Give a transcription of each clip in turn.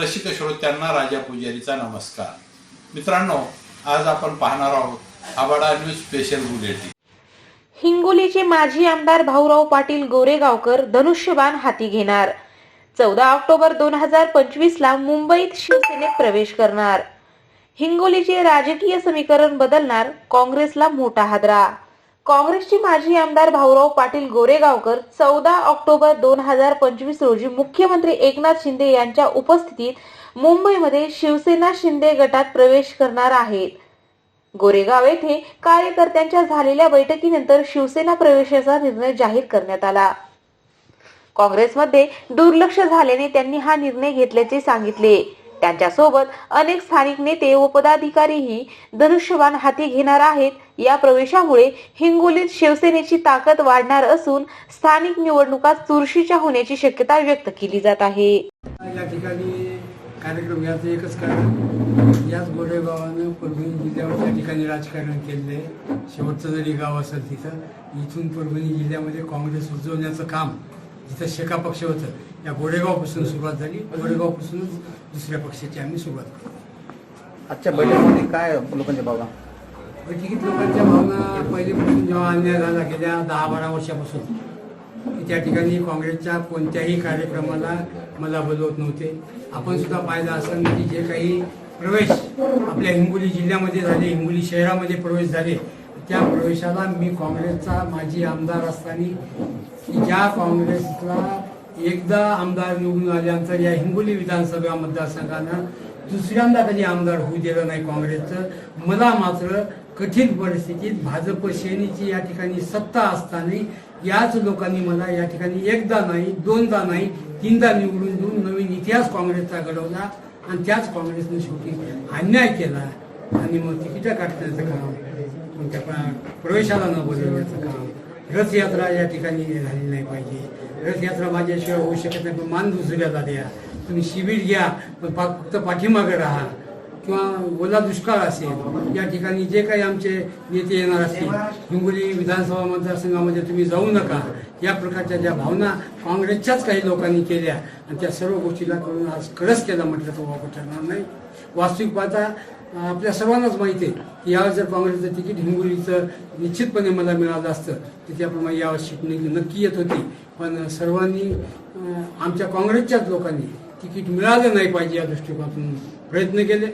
रसिक श्रोत्यांना राजा पुजारीचा नमस्कार. मित्रांनो आज आपण पाहणार आहोत आबाडा न्यूज स्पेशल बुलेटिन. हिंगोलीचे माजी आमदार भाऊराव पाटील गोरेगावकर धनुष्यबाण हाती घेणार. चौदा ऑक्टोबर दोन हजार पंचवीस ला मुंबईत शिवसेनेत प्रवेश करणार. हिंगोलीचे राजकीय समीकरण बदलणार काँग्रेसला मोठा हादरा. काँग्रेसचे माजी आमदार भाऊराव पाटील गोरेगावकर चौदा ऑक्टोबर दोन हजार पंचवीस रोजी मुख्यमंत्री एकनाथ शिंदे यांच्या उपस्थितीत मुंबईमध्ये शिवसेना शिंदे गटात प्रवेश करणार आहेत. गोरेगाव येथे कार्यकर्त्यांच्या झालेल्या बैठकीनंतर शिवसेना प्रवेशाचा निर्णय जाहीर करण्यात आला. काँग्रेसमध्ये दुर्लक्ष झाल्याने त्यांनी हा निर्णय घेतल्याचे सांगितले. त्यांच्यासोबत अनेक स्थानिक नेते व पदाधिकारीही धनुष्यबाण हाती घेणार आहेत. या प्रवेशामुळे हिंगोलीत शिवसेनेची ताकद वाढणार असून स्थानिक निवडणुका चुरशीच्या होण्याची शक्यता व्यक्त केली जात आहे. या ठिकाणी कार्यक्रम याचं एकच कारण याच गोरेगावानं परभणी जिल्ह्यावर त्या ठिकाणी राजकारण केलेलं आहे. शेवटचं जरी गाव असेल तिथं इथून परभणी जिल्ह्यामध्ये काँग्रेस रुजवण्याचं काम जिथं शेका पक्ष होतं या गोरेगावपासून सुरुवात झाली. गोरेगावपासूनच दुसऱ्या पक्षाची आम्ही सुरुवात करू आजच्या बैठकीमध्ये काय लोकांच्या भावना? बैठकीत लोकांच्या भावना पहिलेपासून जेव्हा अन्याय झाला गेल्या दहा बारा वर्षापासून की त्या ठिकाणी काँग्रेसच्या कोणत्याही कार्यक्रमाला मला बोलवत नव्हते. आपण सुद्धा पाहिलं असं की जे काही प्रवेश आपल्या हिंगोली जिल्ह्यामध्ये झाले हिंगोली शहरामध्ये प्रवेश झाले त्या प्रवेशाला मी काँग्रेसचा माजी आमदार असताना की ज्या काँग्रेसला एकदा आमदार निवडून आल्यानंतर या हिंगोली विधानसभा मतदारसंघानं दुसऱ्यांदा कधी आमदार होऊ दिलं नाही काँग्रेसचं मला मात्र कठीण परिस्थितीत भाजप सेनेची या ठिकाणी सत्ता असताना याच लोकांनी मला या ठिकाणी एकदा नाही दोनदा नाही तीनदा निवडून देऊन नवीन इतिहास काँग्रेसचा घडवला आणि त्याच काँग्रेसने शेवटी अन्याय केला आणि मग तिकीटं काढण्याचं काम मग प्रवेशाला न बोलवण्याचं काम रथयात्रा या ठिकाणी झाली नाही पाहिजे. रथयात्रा माझ्याशिवाय होऊ शकत नाही. पण मान दुसऱ्याला द्या तुम्ही शिबिर घ्या पण पा- फक्त पाठीमागे राहा. किंवा ओला दुष्काळ असेल या ठिकाणी जे काही आमचे नेते येणार असतील हिंगोली विधानसभा मतदारसंघामध्ये तुम्ही जाऊ नका. या प्रकारच्या ज्या भावना काँग्रेसच्याच काही लोकांनी केल्या आणि त्या सर्व गोष्टीला करून आज कळस केला म्हटलं तर वापर ठरणार नाही. वास्तविक पाहता आपल्या सर्वांनाच माहिती आहे की यावेळेस जर काँग्रेसचं तिकीट हिंगोलीचं निश्चितपणे मला मिळालं असतं तर त्याप्रमाणे शिकणे नक्की येत होती. पण सर्वांनी आमच्या काँग्रेसच्याच लोकांनी तिकीट मिळालं नाही पाहिजे या दृष्टिकोनातून प्रयत्न केले.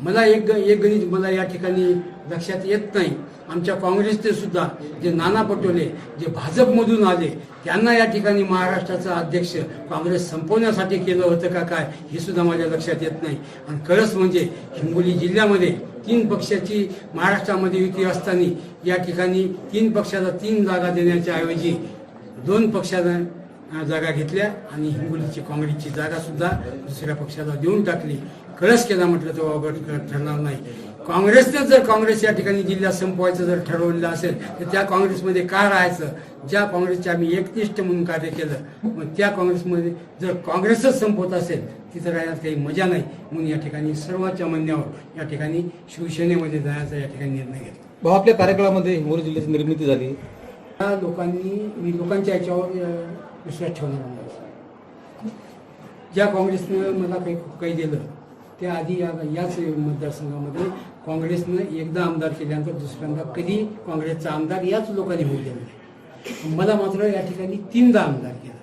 मला एक एक गणित मला या ठिकाणी लक्षात येत नाही. आमच्या काँग्रेसचे सुद्धा जे नाना पटोले जे भाजपमधून आले त्यांना या ठिकाणी महाराष्ट्राचा अध्यक्ष काँग्रेस संपवण्यासाठी केलं होतं का काय हे सुद्धा माझ्या लक्षात येत नाही. आणि कळस म्हणजे हिंगोली जिल्ह्यामध्ये तीन पक्षाची महाराष्ट्रामध्ये युती असताना या ठिकाणी तीन पक्षाला तीन जागा देण्याच्या ऐवजी दोन पक्षाला जागा घेतल्या आणि हिंगोलीची काँग्रेसची जागा सुद्धा दुसऱ्या पक्षाला देऊन टाकली. कळस केला म्हटलं तर वावगं ठरणार नाही. काँग्रेसने जर काँग्रेस या ठिकाणी जिल्ह्यात संपवायचं जर ठरवलेलं असेल तर त्या काँग्रेसमध्ये का राहायचं? ज्या काँग्रेसचे आम्ही एकनिष्ठ म्हणून कार्य केलं मग त्या काँग्रेसमध्ये जर काँग्रेसच संपवत असेल तिथं राहण्यात काही मजा नाही. म्हणून या ठिकाणी सर्वांच्या म्हणण्यावर या ठिकाणी शिवसेनेमध्ये जाण्याचा या ठिकाणी निर्णय घेतला. भाऊ आपल्या कार्यकाळामध्ये हिंगोली जिल्ह्याची निर्मिती झाली. त्या लोकांनी मी लोकांच्या याच्यावर विश्वास ठेवणार नाही. ज्या काँग्रेसनं मला काही काही दिलं त्या आधी या याच मतदारसंघामध्ये काँग्रेसनं एकदा आमदार केल्यानंतर दुसऱ्यांदा कधी काँग्रेसचा आमदार याच लोकांनी होऊ दिला नाही. मला मात्र या ठिकाणी तीनदा आमदार केला.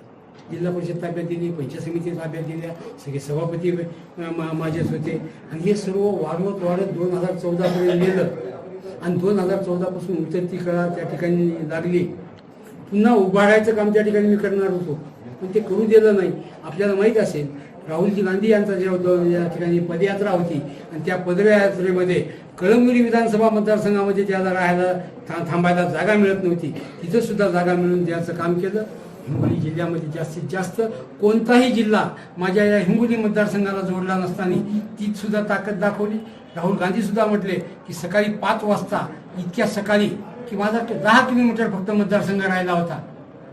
जिल्हा परिषद ताब्यात दिली पंचायत समिती ताब्यात दिल्या सगळे सभापती मा- माझेच होते. आणि हे सर्व वाढवत वाढत दोन हजार चौदापर्यंत गेलं. आणि दोन हजार चौदापासून उतरती कळा त्या ठिकाणी लागली. पुन्हा उभारायचं काम त्या ठिकाणी मी करणार होतो. पण ते करू दिलं नाही. आपल्याला माहीत असेल राहुलजी गांधी यांचा जेव्हा या ठिकाणी पदयात्रा होती. आणि त्या पदयात्रेमध्ये कळमनुरी विधानसभा मतदारसंघामध्ये त्याला राहायला था- थांबायला जागा मिळत नव्हती. तिथं सुद्धा जागा मिळून द्यायचं काम केलं. हिंगोली जिल्ह्यामध्ये जास्तीत जास्त कोणताही जिल्हा माझ्या या हिंगोली मतदारसंघाला जोडला नसताना ती सुद्धा ताकद दाखवली. राहुल गांधी सुद्धा म्हटले की सकाळी पाच वाजता इतक्या सकाळी की माझा दहा किलोमीटर फक्त मतदारसंघ राहिला होता.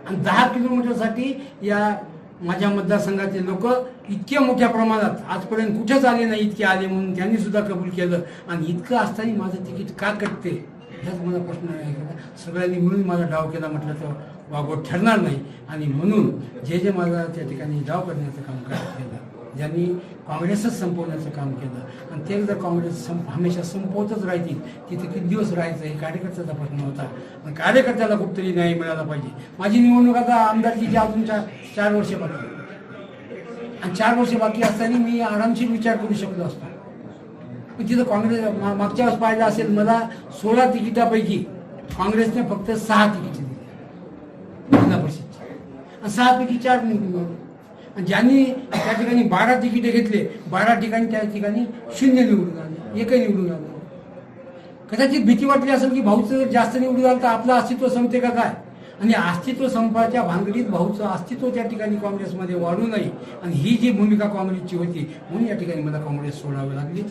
आणि दहा किलोमीटरसाठी या माझ्या मतदारसंघाचे लोक इतक्या मोठ्या प्रमाणात आजपर्यंत कुठेच आले नाही इतके आले म्हणून त्यांनी सुद्धा कबूल केलं. आणि इतकं असताना माझं तिकीट का कटते ह्याच मला प्रश्न केला सगळ्यांनी मिळून माझा डाव केला म्हटलं तर वागवत ठरणार नाही. आणि म्हणून जे जे माझा त्या ठिकाणी डाव करण्याचं काम करत केलं ज्यांनी काँग्रेसच संपवण्याचं काम केलं. आणि ते जर काँग्रेस संप हमेशा संपवतच राहतील. तिथे किती दिवस राहायचं हे कार्यकर्त्याचा प्रश्न होता. आणि कार्यकर्त्याला कुठतरी न्याय मिळाला पाहिजे. माझी निवडणूक आता आमदारकीची अजून चार चार वर्ष बाकी आणि चार वर्ष बाकी असताना मी आरामशीर विचार करू शकलो असतो. पण तिथं काँग्रेस मा- मागच्या वेळेस पाहिलं असेल मला सोळा तिकिटापैकी काँग्रेसने फक्त सहा तिकीट दिली. जिल्हा परिषदची आणि सहापैकी चार निवडून ज्यांनी त्या ठिकाणी बारा तिकिटे घेतले बारा ठिकाणी त्या ठिकाणी शून्य निवडून आले एकही निवडून आले कदाचित भीती वाटली असेल की भाऊचं जर जास्त निवडून आलं तर आपलं अस्तित्व संपते का काय? आणि अस्तित्व संपाच्या भानगडीत भाऊचं अस्तित्व त्या ठिकाणी काँग्रेसमध्ये वाढू नये. आणि ही जी भूमिका काँग्रेसची होती म्हणून या ठिकाणी मला काँग्रेस सोडावी लागली.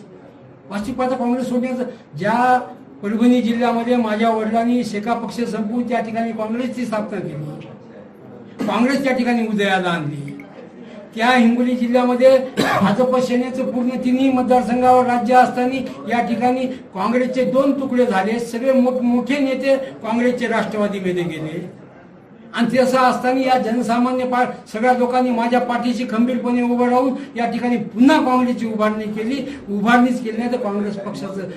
वास्तविक काँग्रेस सोडण्याचं ज्या परभणी जिल्ह्यामध्ये माझ्या वडिलांनी शेका पक्ष संपवून त्या ठिकाणी काँग्रेसची स्थापना केली. काँग्रेस त्या ठिकाणी उदयाला आणली. त्या हिंगोली जिल्ह्यामध्ये भाजप सेनेचं पूर्ण तिन्ही मतदारसंघावर राज्य असताना या ठिकाणी काँग्रेसचे दोन तुकडे झाले. सगळे मोठमोठे नेते काँग्रेसचे राष्ट्रवादीमध्ये गेले. आणि तसं असताना या जनसामान्य पा सगळ्या लोकांनी माझ्या पाठीशी खंबीरपणे उभं राहून या ठिकाणी पुन्हा काँग्रेसची उभारणी केली. उभारणीच केली नाही तर काँग्रेस पक्षाचं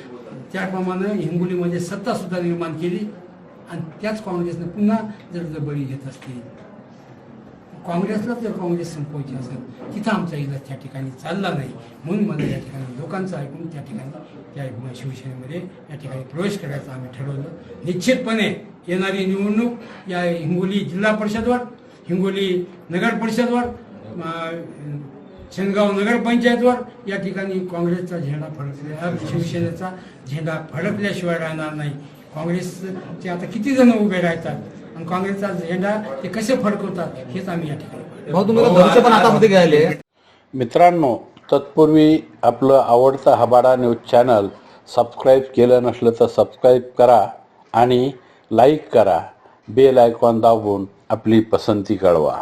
त्याप्रमाणे हिंगोलीमध्ये सत्तासुद्धा निर्माण केली. आणि त्याच काँग्रेसनं पुन्हा जर जर बळी घेत असतील काँग्रेसला जर काँग्रेस संपवायची असेल तिथं आमचा इलाज त्या ठिकाणी चालला नाही. म्हणून मला या ठिकाणी लोकांचं ऐकून त्या ठिकाणी त्या शिवसेनेमध्ये या ठिकाणी प्रवेश करायचं आम्ही ठरवलं. निश्चितपणे येणारी निवडणूक या हिंगोली जिल्हा परिषदवर हिंगोली नगर परिषदवर शेनगाव नगरपंचायतवर या ठिकाणी काँग्रेसचा झेंडा फडकल्या शिवसेनेचा झेंडा फडकल्याशिवाय राहणार नाही. काँग्रेसचे आता किती जण उभे राहतात? आणि काँग्रेसचा झेंडा ते कसे फडकवतात हेच आम्ही या ठिकाणी भाऊ तुम्ही धनुष्य पण हातामध्ये घ्यायले मित्रांनो तत्पूर्वी आपलं आवडतं हबाडा न्यूज चॅनल सबस्क्राईब केलं नसलं तर सबस्क्राईब करा आणि लाईक करा. बेल आयकॉन दाबून आपली पसंती कळवा.